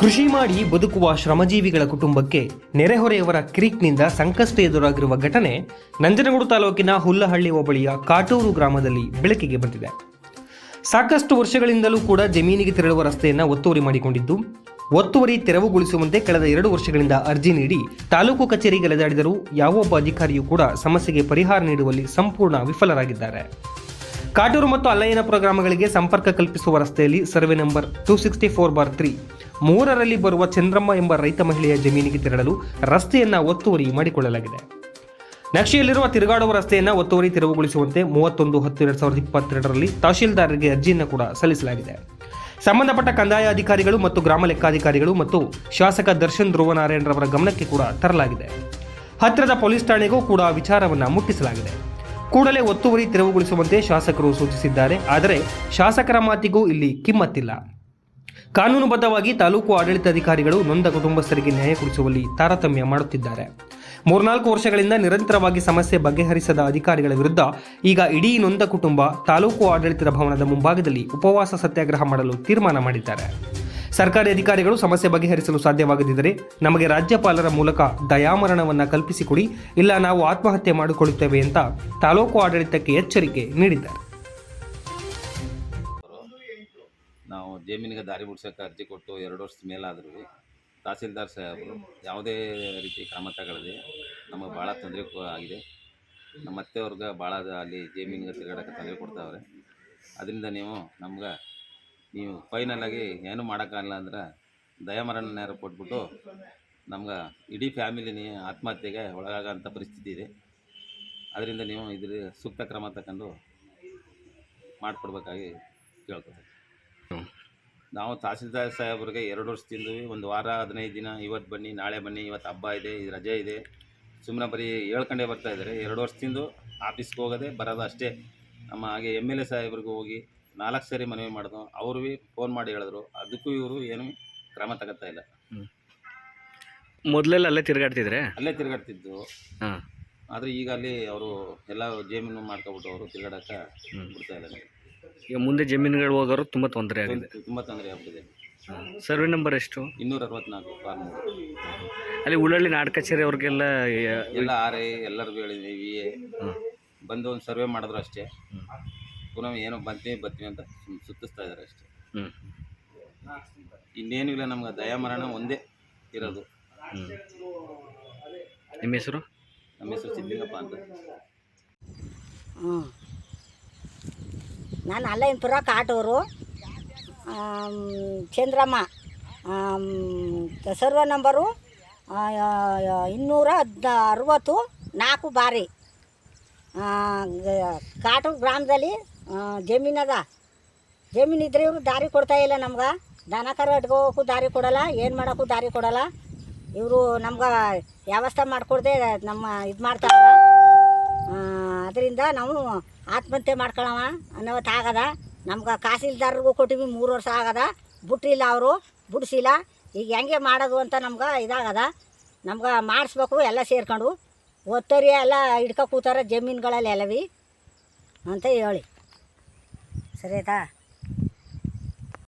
ಕೃಷಿ ಮಾಡಿ ಬದುಕುವ ಶ್ರಮಜೀವಿಗಳ ಕುಟುಂಬಕ್ಕೆ ನೆರೆಹೊರೆಯವರ ಕ್ರೀಕ್ನಿಂದ ಸಂಕಷ್ಟ ಎದುರಾಗಿರುವ ಘಟನೆ ನಂಜನಗೂಡು ತಾಲೂಕಿನ ಹುಲ್ಲಹಳ್ಳಿ ಹೋಬಳಿಯ ಕಾಟೂರು ಗ್ರಾಮದಲ್ಲಿ ಬೆಳಕಿಗೆ ಬಂದಿದೆ. ಸಾಕಷ್ಟು ವರ್ಷಗಳಿಂದಲೂ ಕೂಡ ಜಮೀನಿಗೆ ತೆರಳುವ ರಸ್ತೆಯನ್ನು ಒತ್ತುವರಿ ಮಾಡಿಕೊಂಡಿದ್ದು, ಒತ್ತುವರಿ ತೆರವುಗೊಳಿಸುವಂತೆ ಕಳೆದ ಎರಡು ವರ್ಷಗಳಿಂದ ಅರ್ಜಿ ನೀಡಿ ತಾಲೂಕು ಕಚೇರಿಗೆ ಅಲೆದಾಡಿದರೂ ಯಾವೊಬ್ಬ ಅಧಿಕಾರಿಯೂ ಕೂಡ ಸಮಸ್ಯೆಗೆ ಪರಿಹಾರ ನೀಡುವಲ್ಲಿ ಸಂಪೂರ್ಣ ವಿಫಲರಾಗಿದ್ದಾರೆ. ಕಾಟೂರು ಮತ್ತು ಅಲ್ಲಯ್ಯನ ಪ್ರೋಗ್ರಾಮಗಳಿಗೆ ಸಂಪರ್ಕ ಕಲ್ಪಿಸುವ ರಸ್ತೆಯಲ್ಲಿ survey number two sixty four bar three. ಮೂರರಲ್ಲಿ ಬರುವ ಚಂದ್ರಮ್ಮ ಎಂಬ ರೈತ ಮಹಿಳೆಯ ಜಮೀನಿಗೆ ತೆರಳಲು ರಸ್ತೆಯನ್ನು ಒತ್ತುವರಿ ಮಾಡಿಕೊಳ್ಳಲಾಗಿದೆ. ನಕ್ಷೆಯಲ್ಲಿರುವ ತಿರುಗಾಡುವ ರಸ್ತೆಯನ್ನು ಒತ್ತುವರಿ ತೆರವುಗೊಳಿಸುವಂತೆ ಮೂವತ್ತೊಂದು ಹತ್ತು ಎರಡು ಸಾವಿರದ ಇಪ್ಪತ್ತೆರಡರಲ್ಲಿ ತಹಶೀಲ್ದಾರರಿಗೆ ಅರ್ಜಿಯನ್ನು ಕೂಡ ಸಲ್ಲಿಸಲಾಗಿದೆ. ಸಂಬಂಧಪಟ್ಟ ಕಂದಾಯ ಅಧಿಕಾರಿಗಳು ಮತ್ತು ಗ್ರಾಮ ಲೆಕ್ಕಾಧಿಕಾರಿಗಳು ಮತ್ತು ಶಾಸಕ ದರ್ಶನ್ ಧ್ರುವನಾರಾಯಣರವರ ಗಮನಕ್ಕೆ ಕೂಡ ತರಲಾಗಿದೆ. ಹತ್ತಿರದ ಪೊಲೀಸ್ ಠಾಣೆಗೂ ಕೂಡ ವಿಚಾರವನ್ನು ಮುಟ್ಟಿಸಲಾಗಿದೆ. ಕೂಡಲೇ ಒತ್ತುವರಿ ತೆರವುಗೊಳಿಸುವಂತೆ ಶಾಸಕರು ಸೂಚಿಸಿದ್ದಾರೆ. ಆದರೆ ಶಾಸಕರ ಮಾತಿಗೂ ಇಲ್ಲಿ ಕಿಮ್ಮತ್ತಿಲ್ಲ. ಕಾನೂನುಬದ್ಧವಾಗಿ ತಾಲೂಕು ಆಡಳಿತಾಧಿಕಾರಿಗಳು ನೊಂದ ಕುಟುಂಬಸ್ಥರಿಗೆ ನ್ಯಾಯ ಕೊಡಿಸುವಲ್ಲಿ ತಾರತಮ್ಯ ಮಾಡುತ್ತಿದ್ದಾರೆ. ಮೂರ್ನಾಲ್ಕು ವರ್ಷಗಳಿಂದ ನಿರಂತರವಾಗಿ ಸಮಸ್ಯೆ ಬಗೆಹರಿಸದ ಅಧಿಕಾರಿಗಳ ವಿರುದ್ಧ ಈಗ ಇಡೀ ನೊಂದ ಕುಟುಂಬ ತಾಲೂಕು ಆಡಳಿತದ ಭವನದ ಮುಂಭಾಗದಲ್ಲಿ ಉಪವಾಸ ಸತ್ಯಾಗ್ರಹ ಮಾಡಲು ತೀರ್ಮಾನ ಮಾಡಿದ್ದಾರೆ. ಸರ್ಕಾರಿ ಅಧಿಕಾರಿಗಳು ಸಮಸ್ಯೆ ಬಗೆಹರಿಸಲು ಸಾಧ್ಯವಾಗದಿದ್ದರೆ ನಮಗೆ ರಾಜ್ಯಪಾಲರ ಮೂಲಕ ದಯಾಮರಣವನ್ನು ಕಲ್ಪಿಸಿಕೊಡಿ, ಇಲ್ಲ ನಾವು ಆತ್ಮಹತ್ಯೆ ಮಾಡಿಕೊಳ್ಳುತ್ತೇವೆ ಅಂತ ತಾಲೂಕು ಆಡಳಿತಕ್ಕೆ ಎಚ್ಚರಿಕೆ ನೀಡಿದ್ದಾರೆ. ನಾವು ಜಮೀನಿಗೆ ದಾರಿ ಬಿಡ್ಸೋಕೆ ಅರ್ಜಿ ಕೊಟ್ಟು ಎರಡು ವರ್ಷದ ಮೇಲಾದರೂ ತಹಸೀಲ್ದಾರ್ ಸಾಹೇಬರು ಯಾವುದೇ ರೀತಿ ಕ್ರಮ ತಗೊಳ್ಳದೆ ನಮಗೆ ಭಾಳ ತೊಂದರೆ ಆಗಿದೆ. ನಮ್ಮ ಅತ್ತೆಯವ್ರಿಗೆ ಭಾಳ ಅಲ್ಲಿ ಜಮೀನಿಗೆ ತಿರುಗಾಡೋಕ್ಕೆ ತೊಂದರೆ ಕೊಡ್ತಾವ್ರೆ. ಅದರಿಂದ ನೀವು ನಮ್ಗೆ ನೀವು ಫೈನಲಾಗಿ ಏನು ಮಾಡೋಕ್ಕಾಗಲ್ಲ ಅಂದ್ರೆ ದಯಾಮರಣ ಕೊಟ್ಬಿಟ್ಟು ನಮ್ಗೆ ಇಡೀ ಫ್ಯಾಮಿಲಿನೇ ಆತ್ಮಹತ್ಯೆಗೆ ಒಳಗಾಗೋಂಥ ಪರಿಸ್ಥಿತಿ ಇದೆ. ಅದರಿಂದ ನೀವು ಇದ್ರ ಸೂಕ್ತ ಕ್ರಮ ತಗೊಂಡು ಮಾಡಿಕೊಡ್ಬೇಕಾಗಿ ಕೇಳ್ಕೊಬೇಕು ನಾವು ತಹಸೀಲ್ದಾರ್ ಸಾಹೇಬ್ರಿಗೆ ಎರಡು ವರ್ಷ ತಿಂದ್ವಿ ಒಂದು ವಾರ, ಹದಿನೈದು ದಿನ ಇವತ್ತು ಬನ್ನಿ, ನಾಳೆ ಬನ್ನಿ, ಇವತ್ತು ಹಬ್ಬ ಇದೆ, ಇದು ರಜೆ ಇದೆ. ಸುಮ್ಮನೆ ಬರೀ ಹೇಳ್ಕೊಂಡೇ ಬರ್ತಾ ಇದ್ದಾರೆ. ಎರಡು ವರ್ಷ ತಿಂದು ಆಫೀಸ್ಗೆ ಹೋಗೋದೇ ಬರೋದು ಅಷ್ಟೇ. ನಮ್ಮ ಹಾಗೆ ಎಂ ಎಲ್ ಎ ಸಾಹೇಬ್ರಿಗೂ ಹೋಗಿ ನಾಲ್ಕು ಸರಿ ಮನವಿ ಮಾಡಿದ್ವು ಅವರು ಭೀ ಫೋನ್ ಮಾಡಿ ಹೇಳಿದ್ರು. ಅದಕ್ಕೂ ಇವರು ಏನು ಕ್ರಮ ತಗೋತಾ ಇಲ್ಲ. ಮೊದಲೆಲ್ಲ ಅಲ್ಲೇ ತಿರುಗಾಡ್ತಿದ್ರೆ? ಅಲ್ಲೇ ತಿರುಗಾಡ್ತಿದ್ದು. ಹಾಂ. ಆದರೆ ಈಗ ಅಲ್ಲಿ ಅವರು ಎಲ್ಲ ಜಮೀನು ಮಾಡ್ಕೊಬಿಟ್ಟು ಅವರು ತಿರುಗಾಡಕ್ಕೆ ಬಿಡ್ತಾ ಇಲ್ಲ ಈಗ ಮುಂದೆ ಜಮೀನುಗಳು ಹೋಗೋರು ತುಂಬ ತೊಂದರೆ ಆಗಿದೆ. ತುಂಬ ತೊಂದರೆ ಆಗ್ಬಿಟ್ಟಿದೆ. ಸರ್ವೆ ನಂಬರ್ ಎಷ್ಟು? ಇನ್ನೂರ ಅರವತ್ನಾಲ್ಕು ಫಾರ್ಮ್ ಅಲ್ಲಿ ಉಳ್ಳಳ್ಳಿ ನಾಡ ಕಚೇರಿ ಅವ್ರಿಗೆಲ್ಲ ಎಲ್ಲ ಆರ್ ಐ ಎಲ್ಲರಿಗೂ ಹೇಳಿದ್ವಿ ವಿ ಎ. ಬಂದು ಒಂದು ಸರ್ವೆ ಮಾಡಿದ್ರು ಅಷ್ಟೇ. ಪುನಃ ಏನೋ ಬರ್ತೀವಿ ಬರ್ತೀವಿ ಅಂತ ಸುಮ್ ಸುತ್ತಿಸ್ತಾ ಇದ್ದಾರೆ ಅಷ್ಟೇ. ಹ್ಮ್. ಇನ್ನೇನು ಇಲ್ಲ ನಮ್ಗೆ ದಯಾಮರಣ ಒಂದೇ ಇರೋದು. ನಿಮ್ಮ ಹೆಸರು? ನಮ್ಮ ಹೆಸರು ಸಿದ್ಲಿಂಗಪ್ಪ ಅಂತ. ಹ್ಞೂ ನಾನು ಅಲ್ಲಯ್ಯನಪುರ ಕಾಟೂರು ಚಂದ್ರಮ್ಮ. ಸರ್ವ ನಂಬರು ಇನ್ನೂರ ಹದ್ ಅರವತ್ತು ನಾಲ್ಕು ಬಾರಿ. ಕಾಟೂರು ಗ್ರಾಮದಲ್ಲಿ ಆ, ಜಮೀನ್ ಇದ್ರೆ ಇವರು ದಾರಿ ಕೊಡ್ತಾ ಇಲ್ಲ ನಮ್ಗೆ. ದನ ಕರು ಇಟ್ಕೋಕ್ಕೂ ದಾರಿ ಕೊಡಲ್ಲ ಏನು ಮಾಡೋಕ್ಕೂ ದಾರಿ ಕೊಡಲ್ಲ. ಇವರು ನಮ್ಗೆ ವ್ಯವಸ್ಥೆ ಮಾಡಿಕೊಡ್ದೆ ನಮ್ಮ ಇದು ಮಾಡ್ತಾರೆ ಅದರಿಂದ ನಾವು ಆತ್ಮಹತ್ಯೆ ಮಾಡ್ಕೊಳವ ಅನ್ನೋವತ್ತು ಆಗದ ನಮ್ಗೆ ಕಾಸಿಲ್ದಾರ್ಗೂ ಕೊಟ್ಟಿವಿ ಮೂರು ವರ್ಷ ಆಗದ. ಬಿಟ್ಟಿಲ್ಲ ಅವರು ಬಿಡಿಸಿಲ್ಲ. ಈಗ ಹೆಂಗೆ ಮಾಡೋದು ಅಂತ ನಮ್ಗೆ ಇದಾಗದ. ನಮ್ಗೆ ಮಾಡಿಸ್ಬೇಕು ಎಲ್ಲ ಸೇರ್ಕೊಂಡು. ಒತ್ತರಿ ಎಲ್ಲ ಹಿಡ್ಕೊ ಕೂತಾರ ಜಮೀನುಗಳಲ್ಲಿ ಎಲ್ಲವಿ ಅಂತ ಹೇಳಿ. ಸರಿ ಆಯ್ತಾ